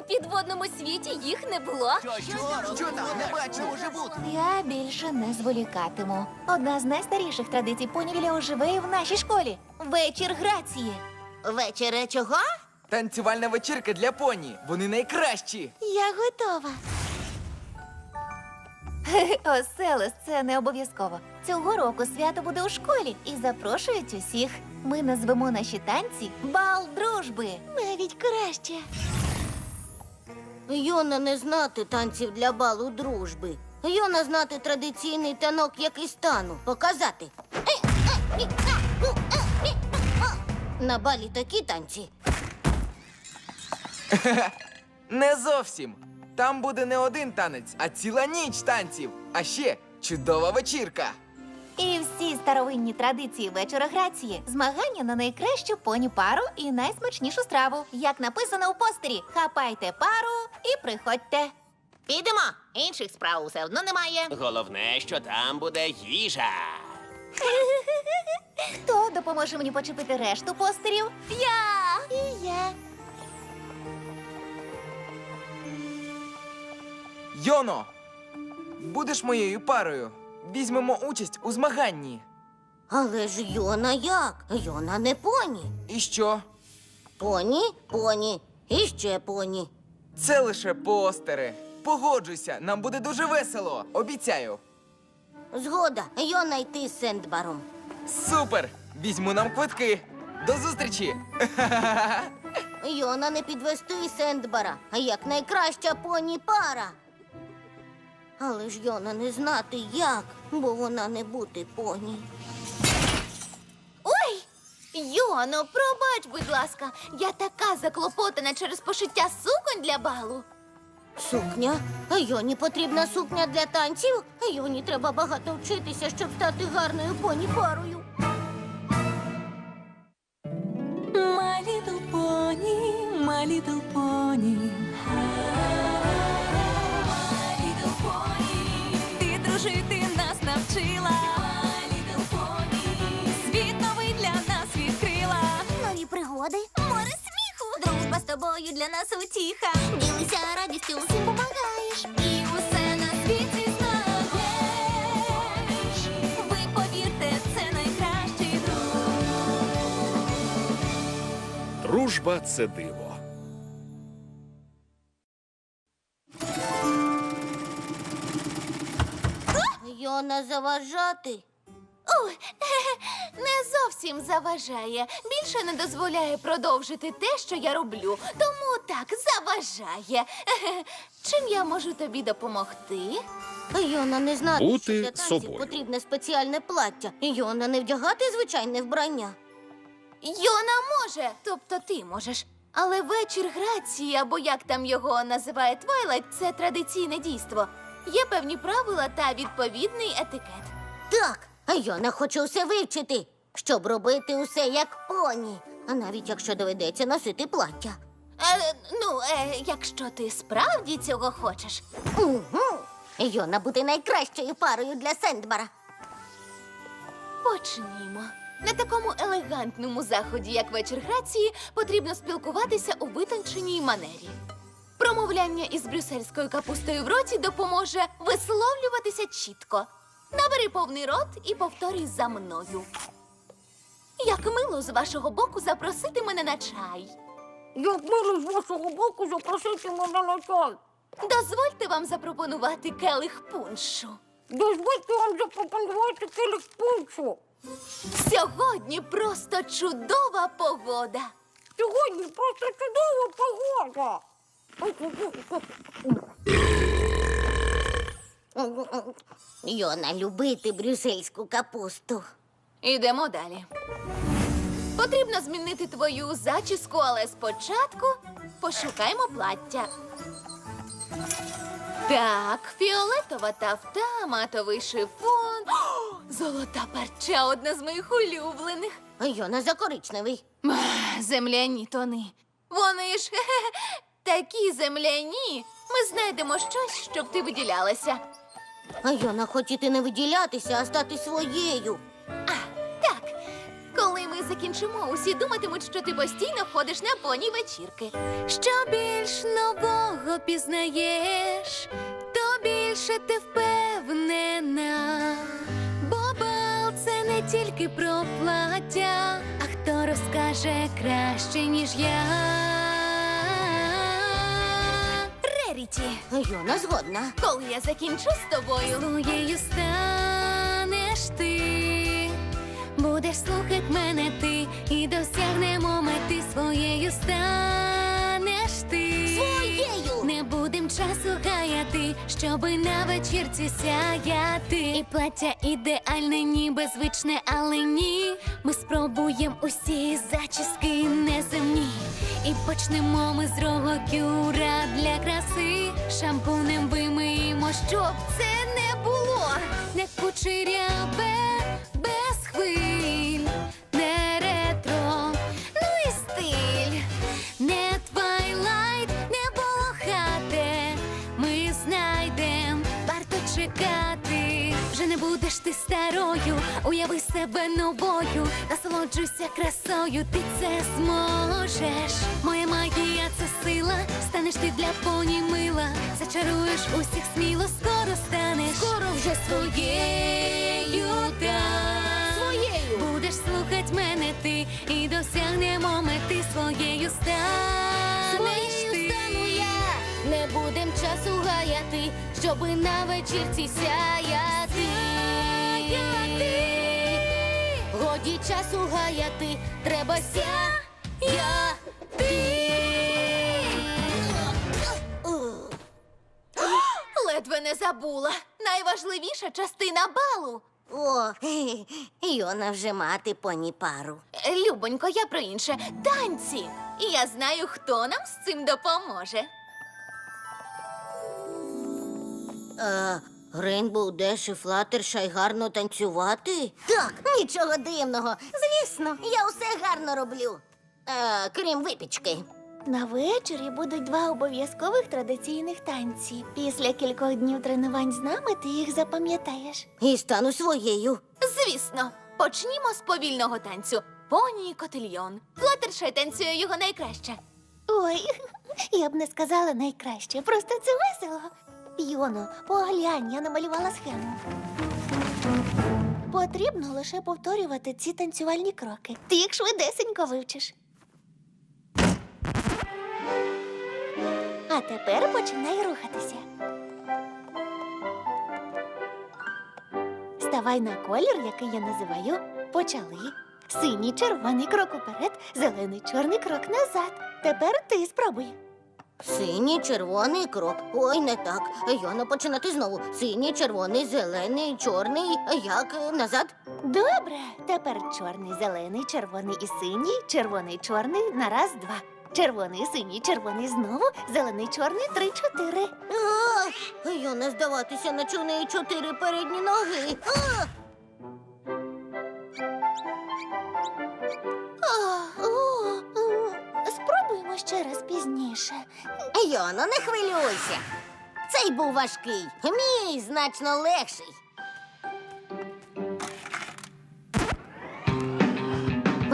У підводному світі їх не було. Що там? Не бачу, може бути. Я більше не зволікатиму. Одна з найстаріших традицій понівіля живе і в нашій школі. Вечір грації. Вечере чого? Танцювальна вечірка для поні. Вони найкращі. Я готова. Оселес, це не обов'язково. Цього року свято буде у школі і запрошують усіх. Ми назвемо наші танці бал дружби. Навіть краще. Йона не знати танців для балу дружби. Йона знати традиційний танок, який стану. Показати. На балі такі танці. Не зовсім. Там буде не один танець, а ціла ніч танців. А ще чудова вечірка. І всі старовинні традиції вечора грації, змагання на найкращу поні пару і найсмачнішу страву. Як написано у постері, хапайте пару і приходьте. Підемо. Інших справ все одно немає. Головне, що там буде їжа. Хто допоможе мені почепити решту постерів? Я і я. Йоно, будеш моєю парою. Візьмемо участь у змаганні. Але ж Йона як? Йона не поні. І що? Поні, поні і ще поні. Це лише постери. Погоджуйся, нам буде дуже весело. Обіцяю. Згода, Йона йти з Сендбаром. Супер! Візьму нам квитки. До зустрічі! Йона не підвести Сендбара, а як найкраща поні пара. Але ж Йона не знати як, бо вона не бути поні. Ой! Йоно, пробач, будь ласка, я така заклопотана через пошиття суконь для балу. Сукня? А Йоні потрібна сукня для танців. А Йоні треба багато вчитися, щоб стати гарною поні парою. My little pony, my little pony. Навчила. Світ новий для нас відкрила. Нові пригоди, море сміху. Дружба з тобою для нас утіха. Ділися радістю, всім помагаєш. І усе на світі знаєш. Ви повірте, це найкращий друг. Дружба це диво. Йона заважати. Ой, не зовсім заважає. Більше не дозволяє продовжити те, що я роблю. Тому так заважає. Чим я можу тобі допомогти? Йона не знати, Бути що для танців собою. потрібне спеціальне плаття. Йона не вдягати звичайне вбрання. Йона може, тобто ти можеш. Але вечір грації, або як там його називає Твайлайт, це традиційне дійство. Є певні правила та відповідний етикет. Так, а Йона хоче усе вивчити, щоб робити усе як поні. А навіть якщо доведеться носити плаття. Е, ну, е, якщо ти справді цього хочеш. Угу. Йона буде найкращою парою для Сендбара. Почнімо. На такому елегантному заході, як вечір грації, потрібно спілкуватися у витонченій манері. Промовляння із брюссельською капустою в роті допоможе висловлюватися чітко. Набери повний рот і повторюй за мною. Як мило з вашого боку запросити мене на чай. Як мило з вашого боку запросити мене на чай. Дозвольте вам запропонувати келих пуншу. Дозвольте вам запропонувати кілик пунчу. Сьогодні просто чудова погода. Сьогодні просто чудова погода. Йона любити брюссельську капусту. Ідемо далі. Потрібно змінити твою зачіску, але спочатку пошукаймо плаття. Так, фіолетова тафта, матовий шифон. О, золота парча одна з моїх улюблених. Йона за коричневий. Ах, Земляні тони. Вони ж хе-хе, такі земляні. Ми знайдемо щось, щоб ти виділялася. А Йона хотіти не виділятися, а стати своєю. А, Так, коли ми закінчимо, усі думатимуть, що ти постійно ходиш на поні вечірки. Що більш нового пізнаєш, то більше ти впевнена. Бо бал це не тільки про плаття, а хто розкаже краще, ніж я. Реріті, Йона згодна. Коли я закінчу з тобою, своєю станеш ти, будеш слухати мене ти, і досягнемо щоби на вечірці сяяти. І плаття ідеальне, ніби звичне, але ні. Ми спробуємо усі зачіски неземні. І почнемо ми з рогокюра для краси. Шампунем вимиємо, щоб це не було. Не кучеряве, без хвиль, будеш ти старою, уяви себе новою, насолоджуйся красою, ти це зможеш. Моя магія це сила, станеш ти для поні мила, зачаруєш усіх сміло, скоро станеш. Скоро вже своєю так. Своєю. Будеш слухать мене ти і досягнемо мети своєю станеш Своєю стану я. Не будем часу гаяти, щоби на вечірці сяяти. Годі часу гаяти, треба сяяти. ледве не забула. Найважливіша частина балу. О, Йона вже мати поні пару. Е, Любонько, я про інше. Танці. І я знаю, хто нам з цим допоможе. Е, Рейнбоу Деш і Флаттершай гарно танцювати? Так, нічого дивного. Звісно, я усе гарно роблю. Е, крім випічки. На вечорі будуть два обов'язкових традиційних танці. Після кількох днів тренувань з нами ти їх запам'ятаєш. І стану своєю. Звісно, почнімо з повільного танцю. Поні і котильйон. Флаттершай танцює його найкраще. Ой, я б не сказала найкраще, просто це весело. Йоно, поглянь, я намалювала схему. Потрібно лише повторювати ці танцювальні кроки. Ти їх швидесенько вивчиш. А тепер починай рухатися. Ставай на колір, який я називаю почали. Синій, червоний крок уперед, зелений, чорний крок назад. Тепер ти спробуй. Синій, червоний крок. Ой, не так. Йона починати знову. Синій, червоний, зелений, чорний. Як е, назад? Добре, тепер чорний, зелений, червоний і синій, червоний, чорний на раз, два. Червоний, синій, червоний знову, зелений, чорний, три, чотири. Йона здаватися, наче у неї чотири передні ноги. А! Ще раз пізніше. Йоно, не хвилюйся. Цей був важкий, мій значно легший.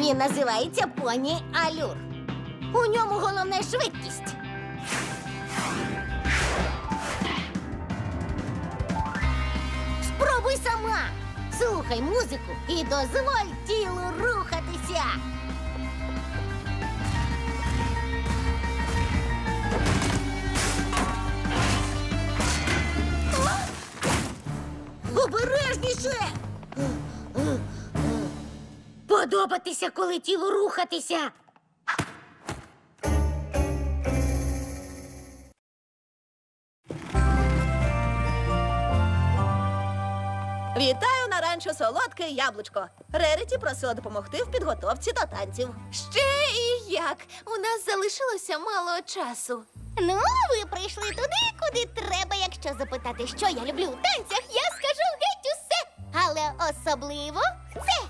Він називається поні Алюр. У ньому головне швидкість. Спробуй сама. Слухай музику і дозволь тілу рухатися. Обережніше! Подобатися, коли тіло рухатися. Вітаю на ранчо солодке яблучко. Реріті просила допомогти в підготовці до танців. Ще і як. У нас залишилося мало часу. Ну, ви прийшли туди, куди треба. Якщо запитати, що я люблю у танцях, я Але особливо це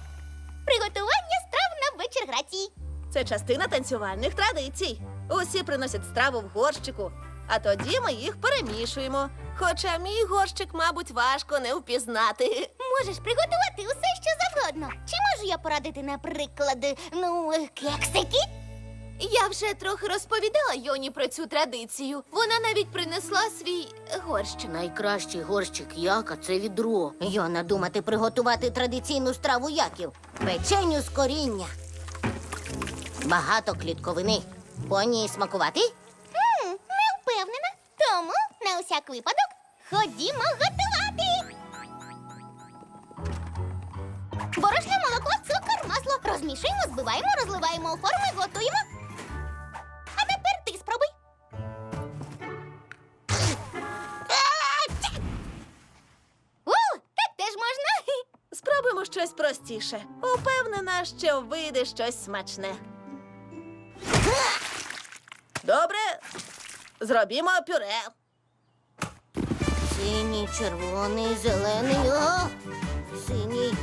приготування страв на вечір грації. Це частина танцювальних традицій. Усі приносять страву в горщику, а тоді ми їх перемішуємо. Хоча мій горщик, мабуть, важко не впізнати. Можеш приготувати усе, що завгодно. Чи можу я порадити, наприклад, ну, кексики? Я вже трохи розповідала Йоні про цю традицію. Вона навіть принесла свій горщик. Найкращий горщик яка це відро. Йона думати приготувати традиційну страву яків. Печеню з коріння. Багато клітковини. Поні смакувати? М, не впевнена. Тому на усяк випадок ходімо готувати. Борошно, молоко, цукор, масло. Розмішуємо, збиваємо, розливаємо у форми, готуємо. Щось простіше. Упевнена, що вийде щось смачне. Добре, зробімо пюре. Синій, червоний, зелений. О! Синій.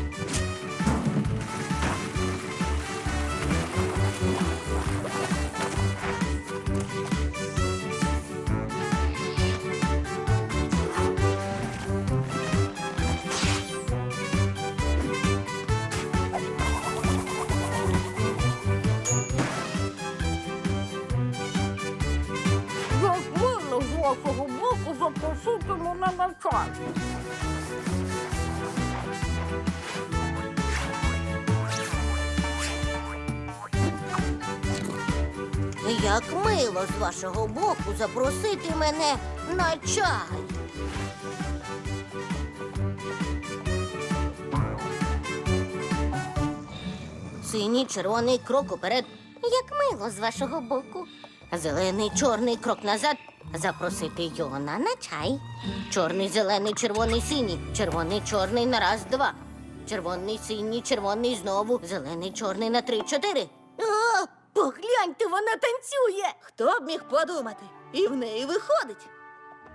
Мило з вашого боку запросити мене на чай. Синій, червоний крок уперед. Як мило з вашого боку. Зелений, чорний крок назад. Запросити Йона на чай. Чорний, зелений, червоний, синій. Червоний, чорний на раз, два. Червоний, синій, червоний знову. Зелений, чорний на три, чотири. Погляньте, вона танцює. Хто б міг подумати? І в неї виходить.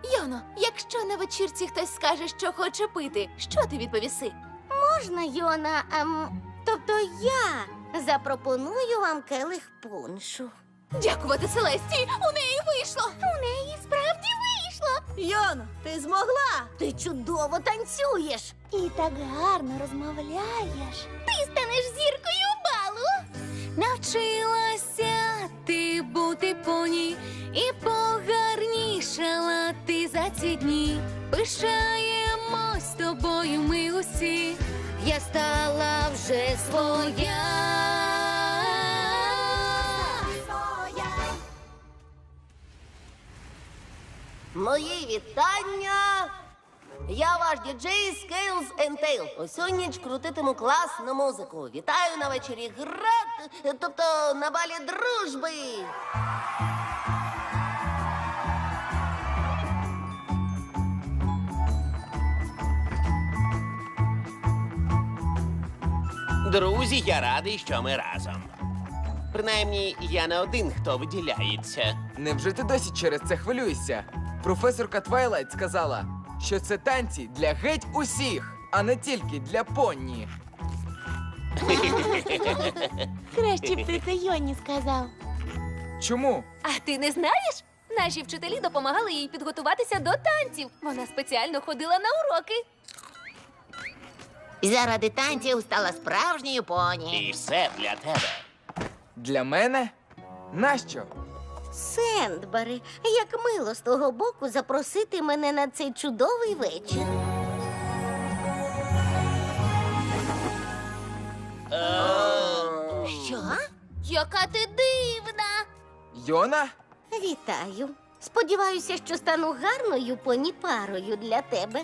Йоно, якщо на вечірці хтось скаже, що хоче пити, що ти відповіси? Можна, Йона, ем, тобто я запропоную вам келих пуншу. Дякувати Селесті! У неї вийшло! У неї справді вийшло. Йоно, ти змогла! Ти чудово танцюєш. І так гарно розмовляєш. Ти станеш зіркою. Навчилася ти бути поні, і погарнішала ти за ці дні. Пишаємось тобою ми усі. Я стала вже своя. Мої вітання. Я ваш діджей Scales and Tail. Усю ніч крутитиму класну музику. Вітаю на вечорі град, тобто на балі дружби. Друзі, я радий, що ми разом. Принаймні, я не один, хто виділяється. Невже ти досі через це хвилюєшся? Професорка Твайлайт сказала, що це танці для геть усіх, а не тільки для понні. Краще б ти це Йоні сказав. Чому? А ти не знаєш? Наші вчителі допомагали їй підготуватися до танців. Вона спеціально ходила на уроки. Заради танців стала справжньою поні. І все для тебе. Для мене? Нащо? Сендбери, як мило з того боку запросити мене на цей чудовий вечір. Що? Яка ти дивна. Йона? Вітаю. Сподіваюся, що стану гарною поні парою для тебе.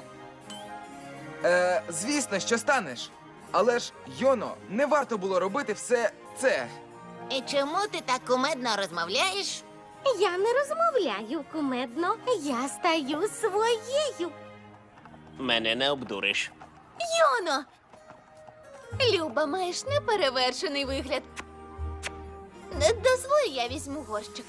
Е, звісно, що станеш. Але ж, Йоно, не варто було робити все це. І чому ти так кумедно розмовляєш? Я не розмовляю кумедно. Я стаю своєю. Мене не обдуриш. Йоно! Люба, маєш неперевершений вигляд. Дозволь, я візьму горщик.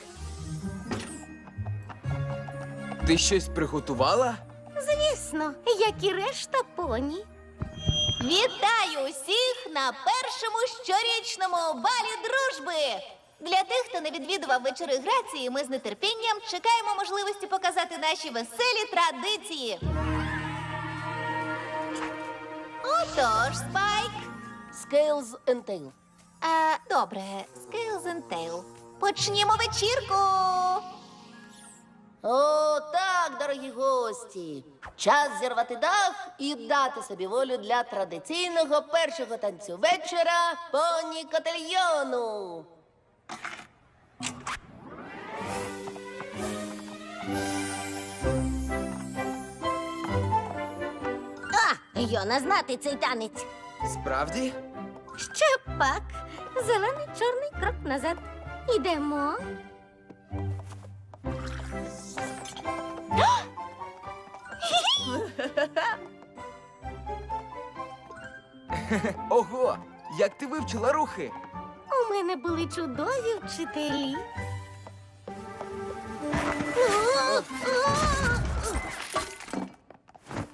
Ти щось приготувала? Звісно, як і решта поні. Вітаю усіх на першому щорічному балі дружби. Для тих, хто не відвідував вечори грації, ми з нетерпінням чекаємо можливості показати наші веселі традиції. Отож, Спайк, Scales and Tail. А, добре, Scales and Tail. Почнімо вечірку. О, так, дорогі гості. Час зірвати дах і дати собі волю для традиційного першого танцю вечора поні котельйону. А, Йона знати цей танець. Справді? Ще пак. Зелений чорний крок назад. Ідемо. Ого! Як ти вивчила рухи? У мене були чудові вчителі.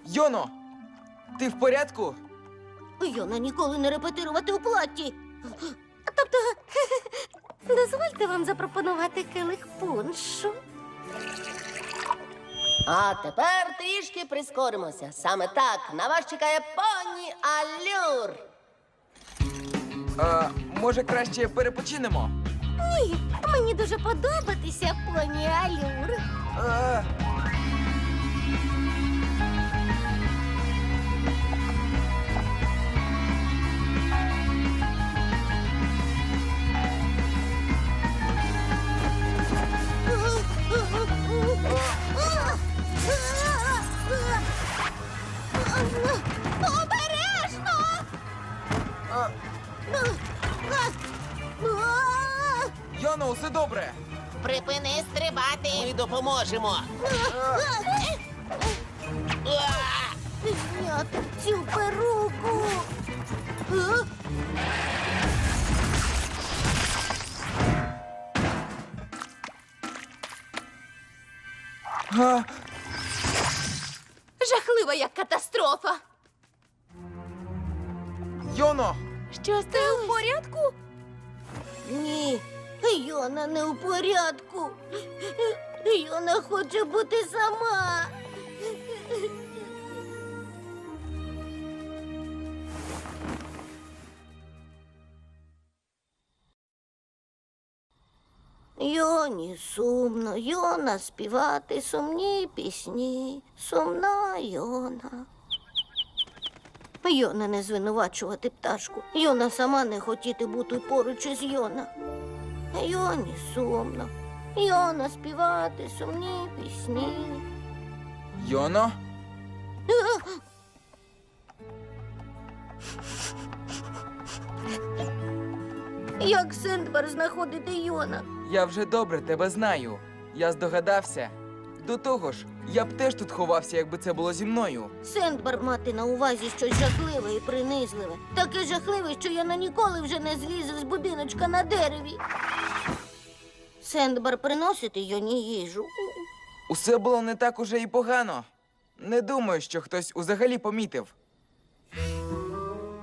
Йоно! Ти в порядку? Йона ніколи не репетирувати у платі. Тобто, дозвольте вам запропонувати келих пуншу. А тепер трішки прискоримося. Саме так на вас чекає поні Алюр. А, може, краще перепочинемо? Ні, мені дуже подобатися, поні Алюр. А, допоможемо. Зняти цю перуку. А? А, Жахлива як катастрофа. Йоно! Що ти в порядку? Ні, Йона не у порядку. Йона хоче бути сама. Йоні сумно, Йона співати сумні пісні, сумна Йона. Йона не звинувачувати пташку. Йона сама не хотіти бути поруч із Йона. Йоні сумно. Йона співати сумні пісні. Йоно? Як Сендбер знаходити Йона? Я вже добре тебе знаю. Я здогадався. До того ж, я б теж тут ховався, якби це було зі мною. Сендбер мати на увазі щось жахливе і принизливе. Таке жахливе, що Йона ніколи вже не злізе з будиночка на дереві. Сендбер приносити Йоні їжу. Усе було не так уже і погано. Не думаю, що хтось узагалі помітив.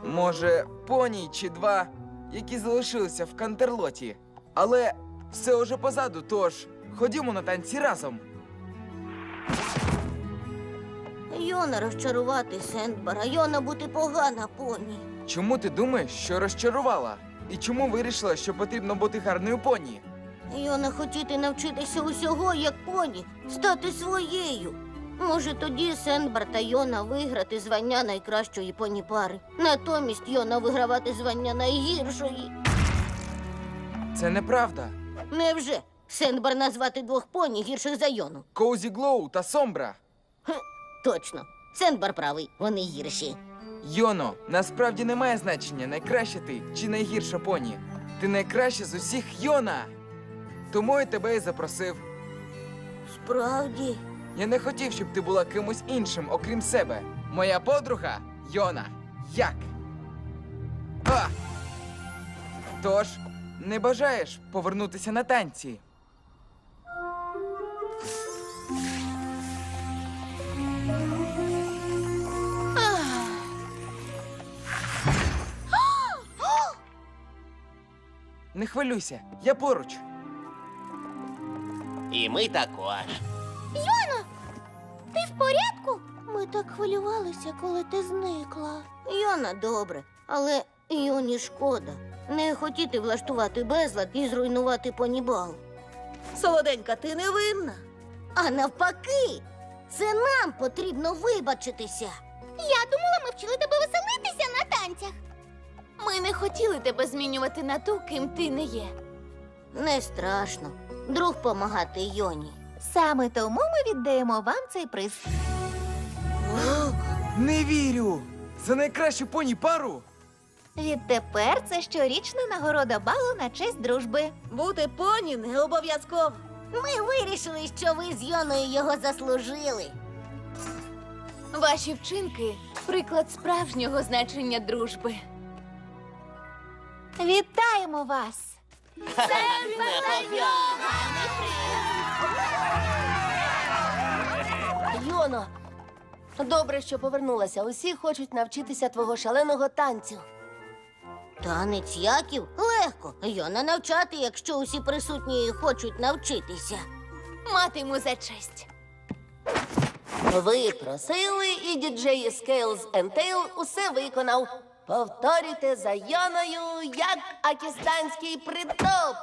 Може, поні чи два, які залишилися в Кантерлоті. Але все уже позаду, тож ходімо на танці разом. Йона розчарувати Сендбера, Йона бути погана поні. Чому ти думаєш, що розчарувала? І чому вирішила, що потрібно бути гарною поні? Йона хотіти навчитися усього, як поні, стати своєю. Може, тоді Сендбер та Йона виграти звання найкращої поні пари. Натомість Йона вигравати звання найгіршої. Це неправда. Невже Сендбер назвати двох поні гірших за Йону? Коузі Глоу та Сомбра. Точно, Сендбер правий, вони гірші. Йоно, насправді немає значення, найкраща ти чи найгірша поні. Ти найкраща з усіх Йона. Тому я тебе і запросив. Справді, Я не хотів, щоб ти була кимось іншим, окрім себе. Моя подруга Йона. Як? А! Тож, не бажаєш повернутися на танці? Не хвилюйся, я поруч. І ми також. Ти в порядку? Ми так хвилювалися, коли ти зникла. Йона добре, але Йоні шкода. Не хотіти влаштувати безлад і зруйнувати понібал. Солоденька, ти не винна. А навпаки, це нам потрібно вибачитися. Я думала, ми вчили тебе веселитися на танцях. Ми не хотіли тебе змінювати на ту, ким ти не є. Не страшно. Друг помагати Йоні. Саме тому ми віддаємо вам цей приз. Не вірю! За найкращу поні пару! Відтепер це щорічна нагорода балу на честь дружби. Бути поні не обов'язково. Ми вирішили, що ви з Йоною його заслужили. Ваші вчинки приклад справжнього значення дружби. Вітаємо вас! Йоно, добре, що повернулася. Усі хочуть навчитися твого шаленого танцю. Танець яків легко. Йона навчати, якщо усі присутні хочуть навчитися. Матиму за честь. Ви просили, і діджей Scales and Tail усе виконав. Повторюйте за Йоною, як акістанський притоп.